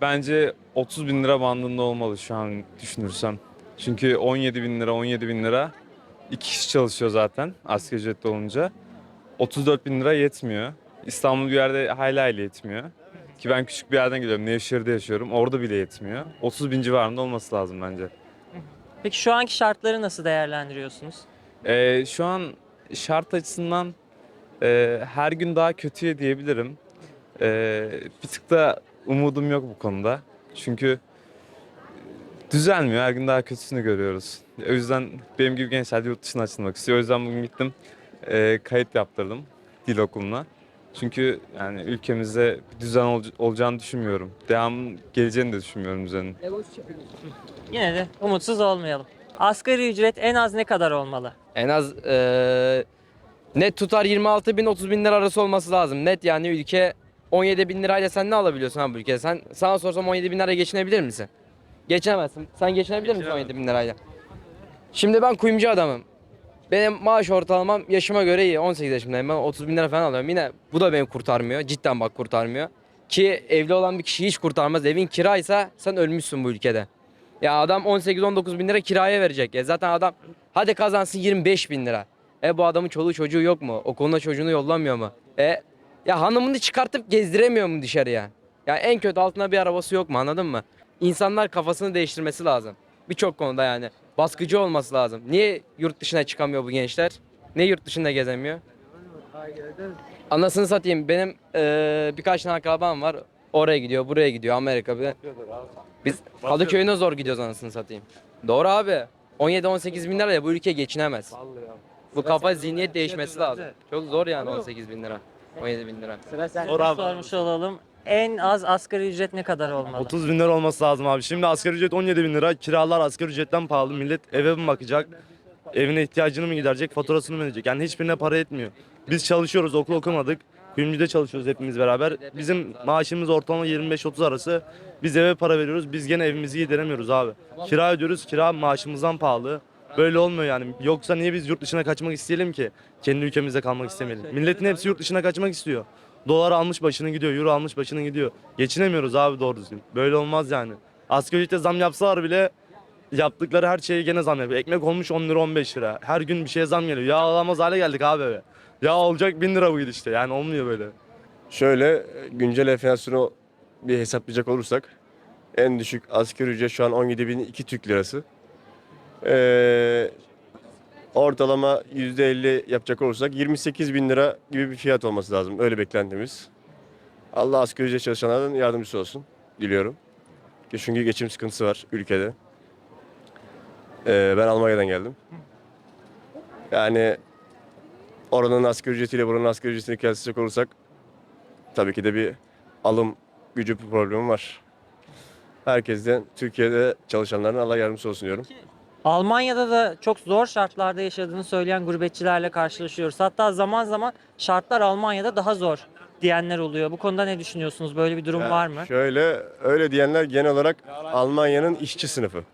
Bence 30 bin lira bandında olmalı şu an düşünürsem. Çünkü 17 bin lira, 17 bin lira. iki kişi çalışıyor zaten asgari ücretli olunca. 34 bin lira yetmiyor. İstanbul bir yerde hayli hayli yetmiyor. Ki ben küçük bir yerden geliyorum. Nevşehir'de yaşıyorum. Orada bile yetmiyor. 30 bin civarında olması lazım bence. Peki şu anki şartları nasıl değerlendiriyorsunuz? Ee, şu an şart açısından e, her gün daha kötüye diyebilirim. Ee, bir tık da umudum yok bu konuda. Çünkü düzelmiyor. Her gün daha kötüsünü görüyoruz. O yüzden benim gibi gençler de yurt dışına açılmak istiyor. O yüzden bugün gittim e, kayıt yaptırdım dil okuluna. Çünkü yani ülkemizde düzen ol- olacağını düşünmüyorum. Devam geleceğini de düşünmüyorum düzenin. Yine de umutsuz olmayalım. Asgari ücret en az ne kadar olmalı? En az eee, net tutar 26 bin 30 bin lira arası olması lazım. Net yani ülke 17 bin lirayla sen ne alabiliyorsun ha bu ülkede? Sen sana sorsam 17 bin liraya geçinebilir misin? Geçinemezsin. Sen geçinebilir misin 17 bin lirayla? Şimdi ben kuyumcu adamım. Benim maaş ortalamam yaşıma göre iyi. 18 yaşındayım ben 30 bin lira falan alıyorum. Yine bu da beni kurtarmıyor. Cidden bak kurtarmıyor. Ki evli olan bir kişi hiç kurtarmaz. Evin kiraysa sen ölmüşsün bu ülkede. Ya adam 18-19 bin lira kiraya verecek. E zaten adam hadi kazansın 25 bin lira. E bu adamın çoluğu çocuğu yok mu? Okuluna çocuğunu yollamıyor mu? E ya hanımını çıkartıp gezdiremiyor mu dışarıya? Ya en kötü altına bir arabası yok mu anladın mı? İnsanlar kafasını değiştirmesi lazım. Birçok konuda yani. Baskıcı olması lazım. Niye yurt dışına çıkamıyor bu gençler? Niye yurt dışında gezemiyor? Anasını satayım. Benim eee, birkaç tane akrabam var. Oraya gidiyor, buraya gidiyor, Amerika. Bir- Biz Kadıköy'üne zor gidiyoruz anasını satayım. Doğru abi. 17-18 bin liraya bu ülke geçinemez. Bu kafa zihniyet değişmesi lazım. Çok zor yani 18 bin lira. 17 bin lira. Sormuş olalım. En az asgari ücret ne kadar olmalı? 30 bin lira olması lazım abi. Şimdi asgari ücret 17 bin lira. Kiralar asgari ücretten pahalı. Millet eve mi bakacak? Evine ihtiyacını mı giderecek? Faturasını mı ödeyecek? Yani hiçbirine para etmiyor. Biz çalışıyoruz. Okul okumadık. Kuyumcuda çalışıyoruz hepimiz beraber. Bizim maaşımız ortalama 25-30 arası. Biz eve para veriyoruz. Biz gene evimizi yediremiyoruz abi. Kira ödüyoruz. Kira maaşımızdan pahalı. Böyle olmuyor yani. Yoksa niye biz yurt dışına kaçmak isteyelim ki? Kendi ülkemizde kalmak istemeyelim. Milletin hepsi yurt dışına kaçmak istiyor. Dolar almış başını gidiyor, euro almış başını gidiyor. Geçinemiyoruz abi doğru düzgün. Böyle olmaz yani. Asgari ücrete zam yapsalar bile yaptıkları her şeye gene zam yapıyor. Ekmek olmuş 10 lira 15 lira. Her gün bir şeye zam geliyor. Ya alamaz hale geldik abi eve. Ya olacak 1000 lira bu gidişte. Yani olmuyor böyle. Şöyle güncel enflasyonu bir hesaplayacak olursak en düşük asgari ücret şu an 17.002 Türk lirası. Ee, ortalama %50 yapacak olursak 28 bin lira gibi bir fiyat olması lazım. Öyle beklentimiz. Allah asgari ücret çalışanların yardımcısı olsun diliyorum. Çünkü geçim sıkıntısı var ülkede. Ee, ben Almanya'dan geldim. Yani oranın asgari ücretiyle buranın asgari ücretini kıyaslayacak olursak tabii ki de bir alım gücü problemi var. Herkesten Türkiye'de çalışanların Allah yardımcısı olsun diyorum. Almanya'da da çok zor şartlarda yaşadığını söyleyen gurbetçilerle karşılaşıyoruz. Hatta zaman zaman şartlar Almanya'da daha zor diyenler oluyor. Bu konuda ne düşünüyorsunuz? Böyle bir durum Ya var mı? Şöyle öyle diyenler genel olarak Almanya'nın işçi sınıfı.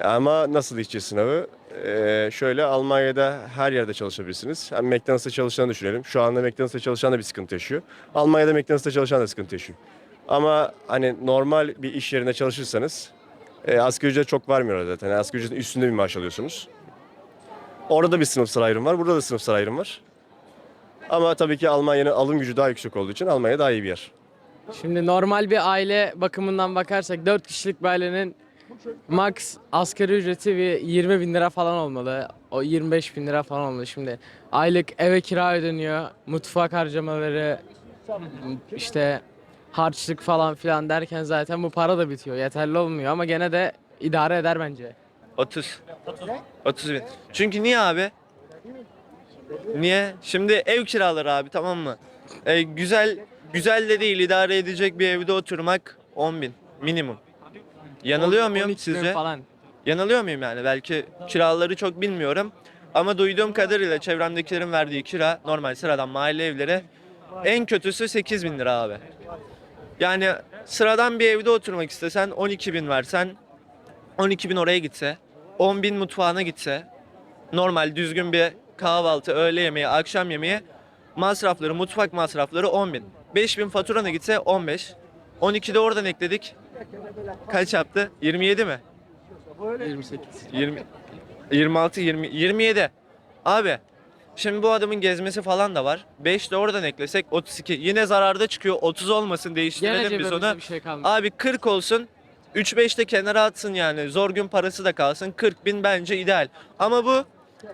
Ama nasıl işçi sınıfı? Ee, şöyle Almanya'da her yerde çalışabilirsiniz. Hem McDonald's'ta çalışanı düşünelim. Şu anda McDonald's'ta çalışan da bir sıkıntı yaşıyor. Almanya'da McDonald's'ta çalışan da sıkıntı yaşıyor. Ama hani normal bir iş yerinde çalışırsanız e, asgari ücret çok vermiyorlar zaten. Yani asgari ücretin üstünde bir maaş alıyorsunuz. Orada da bir sınıfsal ayrım var. Burada da sınıfsal ayrım var. Ama tabii ki Almanya'nın alım gücü daha yüksek olduğu için Almanya daha iyi bir yer. Şimdi normal bir aile bakımından bakarsak 4 kişilik bir ailenin max asgari ücreti bir 20 bin lira falan olmalı. O 25 bin lira falan olmalı. Şimdi aylık eve kira ödeniyor, mutfak harcamaları, işte harçlık falan filan derken zaten bu para da bitiyor. Yeterli olmuyor ama gene de idare eder bence. 30. 30 bin. Çünkü niye abi? Niye? Şimdi ev kiraları abi tamam mı? E, güzel güzel de değil idare edecek bir evde oturmak 10 bin minimum. Yanılıyor muyum 12 bin sizce? Falan. Yanılıyor muyum yani? Belki kiraları çok bilmiyorum. Ama duyduğum kadarıyla çevremdekilerin verdiği kira normal sıradan mahalle evleri en kötüsü 8 bin lira abi. Yani sıradan bir evde oturmak istesen 12 bin versen 12 bin oraya gitse 10 bin mutfağına gitse normal düzgün bir kahvaltı, öğle yemeği, akşam yemeği masrafları, mutfak masrafları 10 bin. 5 bin faturana gitse 15. 12'de oradan ekledik. Kaç yaptı? 27 mi? 28. 20 26 20 27. Abi şimdi bu adamın gezmesi falan da var. 5 de oradan eklesek 32. Yine zararda çıkıyor. 30 olmasın Gene değiştirelim biz cebimizde onu. bir şey kalmadı. Abi 40 olsun. 3-5 de kenara atsın yani. Zor gün parası da kalsın. 40 bin bence ideal. Ama bu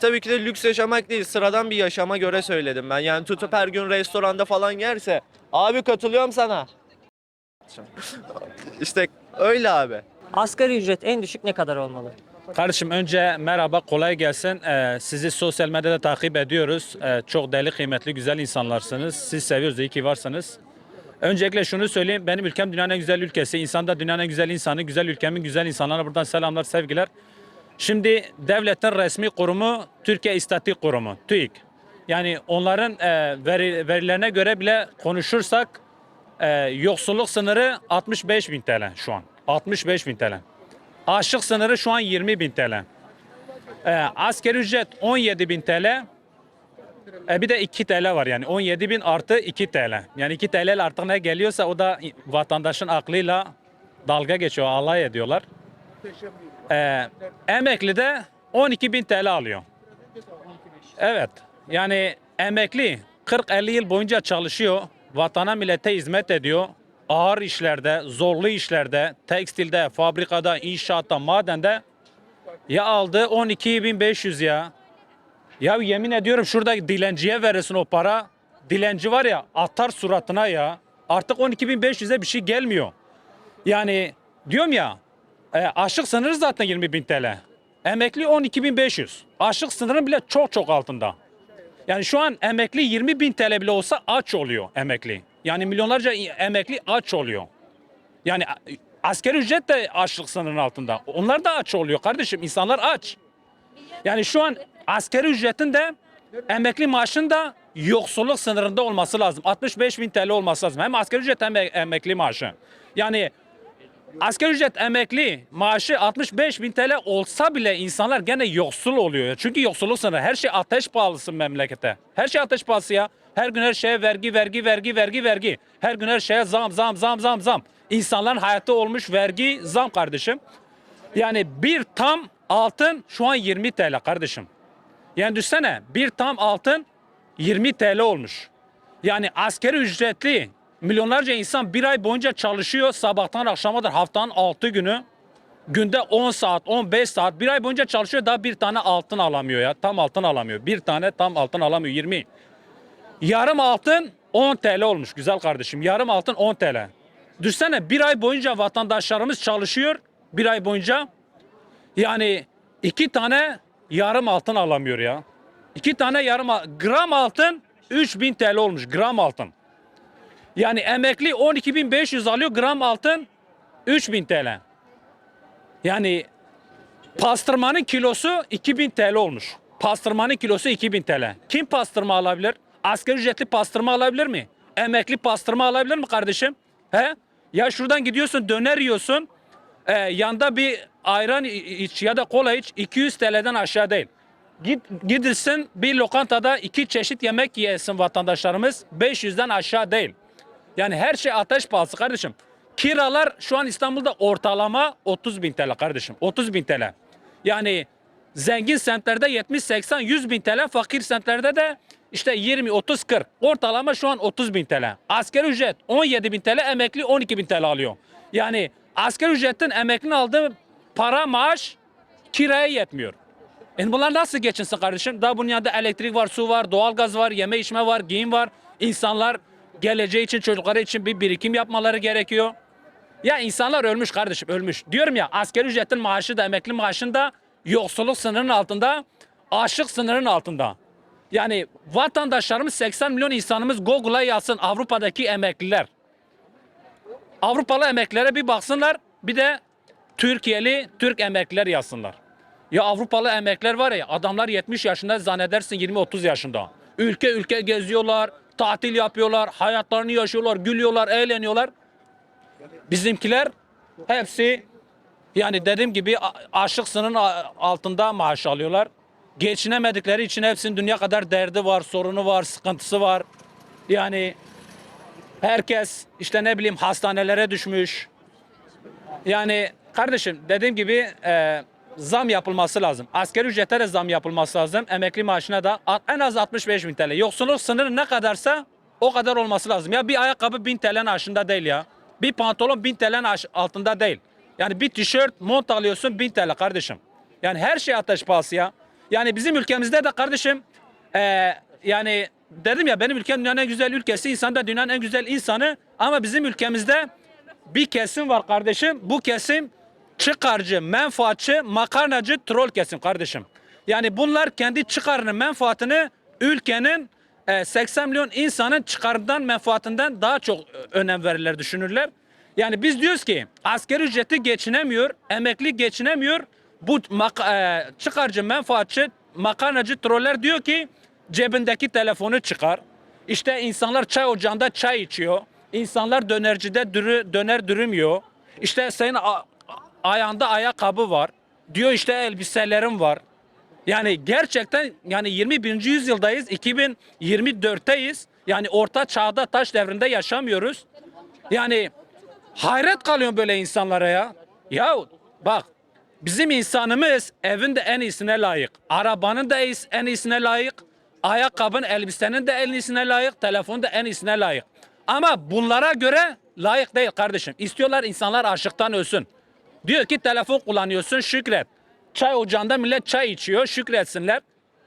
tabii ki de lüks yaşamak değil. Sıradan bir yaşama göre söyledim ben. Yani tutup her gün restoranda falan yerse. Abi katılıyorum sana. işte öyle abi. Asgari ücret en düşük ne kadar olmalı? Kardeşim önce merhaba kolay gelsin. Ee, sizi sosyal medyada takip ediyoruz. Ee, çok değerli kıymetli güzel insanlarsınız. Siz seviyoruz iyi ki varsınız. Öncelikle şunu söyleyeyim. Benim ülkem dünyanın en güzel ülkesi. İnsan da dünyanın en güzel insanı. Güzel ülkemin güzel insanlarına buradan selamlar sevgiler. Şimdi devletin resmi kurumu Türkiye İstatistik Kurumu TÜİK. Yani onların e, veri, verilerine göre bile konuşursak e, yoksulluk sınırı 65 bin TL şu an. 65 bin TL. Açlık sınırı şu an 20 bin TL. Ee, asgari ücret 17 bin TL. E, bir de 2 TL var yani 17 bin artı 2 TL. Yani 2 TL artık ne geliyorsa o da vatandaşın aklıyla dalga geçiyor, alay ediyorlar. Ee, emekli de 12 bin TL alıyor. Evet yani emekli 40-50 yıl boyunca çalışıyor. Vatana millete hizmet ediyor. Ağır işlerde, zorlu işlerde, tekstilde, fabrikada, inşaatta, madende ya aldı 12.500 ya. Ya yemin ediyorum şurada dilenciye verirsin o para. Dilenci var ya atar suratına ya. Artık 12.500'e bir şey gelmiyor. Yani diyorum ya e, açlık sınırı zaten 20.000 TL. Emekli 12.500. Açlık sınırının bile çok çok altında. Yani şu an emekli 20 bin TL bile olsa aç oluyor emekli. Yani milyonlarca emekli aç oluyor. Yani asker ücret de açlık sınırının altında. Onlar da aç oluyor kardeşim. İnsanlar aç. Yani şu an askeri ücretin de emekli maaşın da yoksulluk sınırında olması lazım. 65 bin TL olması lazım. Hem askeri ücret hem emekli maaşı. Yani Asgari ücret emekli maaşı 65 bin TL olsa bile insanlar gene yoksul oluyor. Çünkü yoksulluk sınırı. Her şey ateş pahalısı memlekete. Her şey ateş pahalısı ya. Her gün her şeye vergi, vergi, vergi, vergi, vergi. Her gün her şeye zam, zam, zam, zam, zam. İnsanların hayatı olmuş vergi, zam kardeşim. Yani bir tam altın şu an 20 TL kardeşim. Yani düşünsene bir tam altın 20 TL olmuş. Yani askeri ücretli milyonlarca insan bir ay boyunca çalışıyor sabahtan akşama kadar haftanın 6 günü. Günde 10 saat, 15 saat bir ay boyunca çalışıyor daha bir tane altın alamıyor ya. Tam altın alamıyor. Bir tane tam altın alamıyor 20. Yarım altın 10 TL olmuş güzel kardeşim. Yarım altın 10 TL. Düşsene bir ay boyunca vatandaşlarımız çalışıyor. Bir ay boyunca. Yani iki tane yarım altın alamıyor ya. İki tane yarım gram altın 3000 TL olmuş gram altın. Yani emekli 12.500 alıyor gram altın 3000 TL. Yani pastırmanın kilosu 2000 TL olmuş. Pastırmanın kilosu 2000 TL. Kim pastırma alabilir? Asgari ücretli pastırma alabilir mi? Emekli pastırma alabilir mi kardeşim? He? Ya şuradan gidiyorsun döner yiyorsun. e, yanda bir ayran iç ya da kola iç 200 TL'den aşağı değil. Git gidilsin bir lokantada iki çeşit yemek yesin vatandaşlarımız 500'den aşağı değil. Yani her şey ateş pahası kardeşim. Kiralar şu an İstanbul'da ortalama 30 bin TL kardeşim. 30 bin TL. Yani zengin semtlerde 70, 80, 100 bin TL. Fakir semtlerde de işte 20, 30, 40. Ortalama şu an 30 bin TL. Asgari ücret 17 bin TL, emekli 12 bin TL alıyor. Yani asgari ücretin emeklinin aldığı para maaş kiraya yetmiyor. E bunlar nasıl geçinsin kardeşim? Daha bunun yanında elektrik var, su var, doğalgaz var, yeme içme var, giyim var. İnsanlar geleceği için, çocukları için bir birikim yapmaları gerekiyor. Ya insanlar ölmüş kardeşim, ölmüş. Diyorum ya asgari ücretin maaşı da emekli maaşın da yoksulluk sınırının altında, açlık sınırının altında. Yani vatandaşlarımız 80 milyon insanımız Google'a yazsın Avrupa'daki emekliler. Avrupalı emeklilere bir baksınlar, bir de Türkiye'li Türk emekliler yazsınlar. Ya Avrupalı emekler var ya adamlar 70 yaşında zannedersin 20-30 yaşında. Ülke ülke geziyorlar, tatil yapıyorlar, hayatlarını yaşıyorlar, gülüyorlar, eğleniyorlar. Bizimkiler hepsi yani dediğim gibi a- açlık sınırının a- altında maaş alıyorlar. Geçinemedikleri için hepsinin dünya kadar derdi var, sorunu var, sıkıntısı var. Yani Herkes işte ne bileyim hastanelere düşmüş. Yani kardeşim dediğim gibi e, zam yapılması lazım. Asgari ücrete de zam yapılması lazım. Emekli maaşına da en az 65 bin TL. Yoksulluk sınırı ne kadarsa o kadar olması lazım. Ya bir ayakkabı 1000 TL'nin aşında değil ya. Bir pantolon 1000 TL'nin altında değil. Yani bir tişört, mont alıyorsun 1000 TL kardeşim. Yani her şey ateş pahası ya. Yani bizim ülkemizde de kardeşim e, yani dedim ya benim ülkem dünyanın en güzel ülkesi, insan da dünyanın en güzel insanı ama bizim ülkemizde bir kesim var kardeşim. Bu kesim çıkarcı, menfaatçı, makarnacı, troll kesim kardeşim. Yani bunlar kendi çıkarını, menfaatini ülkenin e, 80 milyon insanın çıkarından, menfaatinden daha çok önem verirler, düşünürler. Yani biz diyoruz ki askeri ücreti geçinemiyor, emekli geçinemiyor. Bu e, çıkarcı, menfaatçı, makarnacı troller diyor ki cebindeki telefonu çıkar. İşte insanlar çay ocağında çay içiyor. İnsanlar dönercide dürü, döner dürümüyor. İşte senin ayağında ayakkabı var. Diyor işte elbiselerim var. Yani gerçekten yani 21. yüzyıldayız. 2024'teyiz. Yani orta çağda taş devrinde yaşamıyoruz. Yani hayret kalıyorum böyle insanlara ya. Ya bak bizim insanımız evin de en iyisine layık. Arabanın da en iyisine layık. Ayakkabın, elbisenin de en iyisine layık. Telefonun da en iyisine layık. Ama bunlara göre layık değil kardeşim. İstiyorlar insanlar açlıktan ölsün. Diyor ki telefon kullanıyorsun şükret. Çay ocağında millet çay içiyor şükretsinler.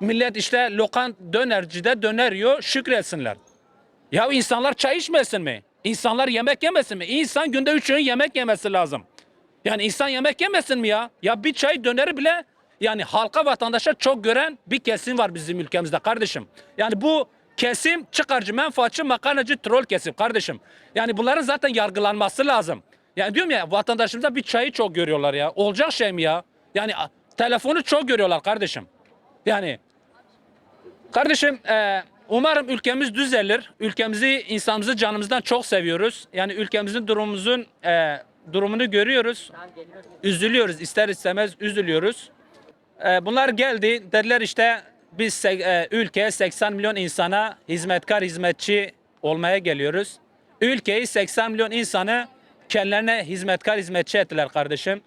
Millet işte lokant dönercide döner yiyor şükretsinler. Ya insanlar çay içmesin mi? İnsanlar yemek yemesin mi? İnsan günde üç öğün yemek yemesi lazım. Yani insan yemek yemesin mi ya? Ya bir çay döneri bile yani halka vatandaşa çok gören bir kesim var bizim ülkemizde kardeşim. Yani bu kesim çıkarcı, menfaatçı, makarnacı, troll kesim kardeşim. Yani bunların zaten yargılanması lazım. Yani diyorum ya vatandaşımıza bir çayı çok görüyorlar ya. Olacak şey mi ya? Yani telefonu çok görüyorlar kardeşim. Yani Kardeşim e, umarım ülkemiz düzelir. Ülkemizi, insanımızı canımızdan çok seviyoruz. Yani ülkemizin durumumuzun e, durumunu görüyoruz. Üzülüyoruz. ister istemez üzülüyoruz. E, bunlar geldi. Dediler işte biz e, ülkeye 80 milyon insana hizmetkar, hizmetçi olmaya geliyoruz. Ülkeyi 80 milyon insanı kendilerine hizmetkar, hizmetçi ettiler kardeşim.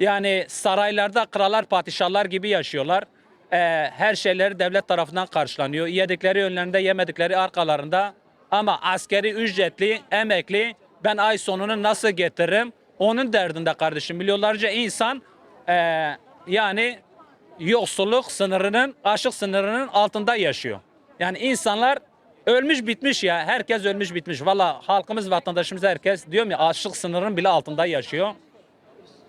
Yani saraylarda krallar, padişahlar gibi yaşıyorlar. Ee, her şeyleri devlet tarafından karşılanıyor. Yedikleri önlerinde, yemedikleri arkalarında. Ama askeri ücretli, emekli ben ay sonunu nasıl getiririm? Onun derdinde kardeşim. Milyonlarca insan ee, yani yoksulluk sınırının, açlık sınırının altında yaşıyor. Yani insanlar ölmüş bitmiş ya. Herkes ölmüş bitmiş. Valla halkımız, vatandaşımız herkes diyorum ya açlık sınırının bile altında yaşıyor.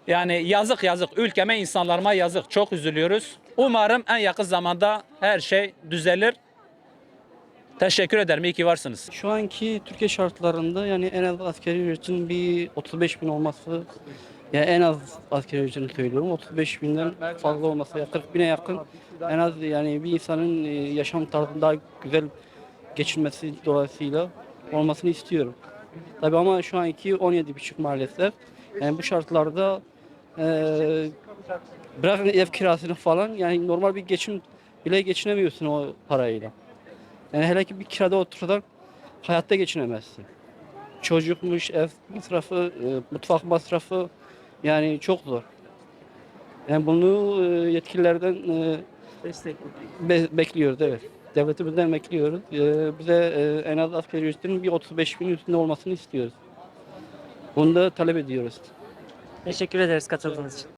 Yani yazık yazık ülkeme insanlarıma yazık çok üzülüyoruz. Umarım en yakın zamanda her şey düzelir. Teşekkür ederim iyi ki varsınız. Şu anki Türkiye şartlarında yani en az askeri ücretin bir 35 bin olması yani en az askeri ücretini söylüyorum 35 binden fazla olması ya 40 bine yakın en az yani bir insanın e, yaşam tarzını daha güzel geçirmesi dolayısıyla olmasını istiyorum. Tabii ama şu anki 17,5 maalesef. Yani bu şartlarda e, bırakın ev kirasını falan yani normal bir geçim bile geçinemiyorsun o parayla. Yani hele ki bir kirada otursan hayatta geçinemezsin. Çocukmuş, ev masrafı, e, mutfak masrafı yani çok zor. Yani bunu e, yetkililerden e, be- bekliyoruz evet. Devletimizden bekliyoruz. E, bize e, en az asgari ücretin bir 35 bin üstünde olmasını istiyoruz. Bunu da talep ediyoruz. Teşekkür ederiz katıldığınız için.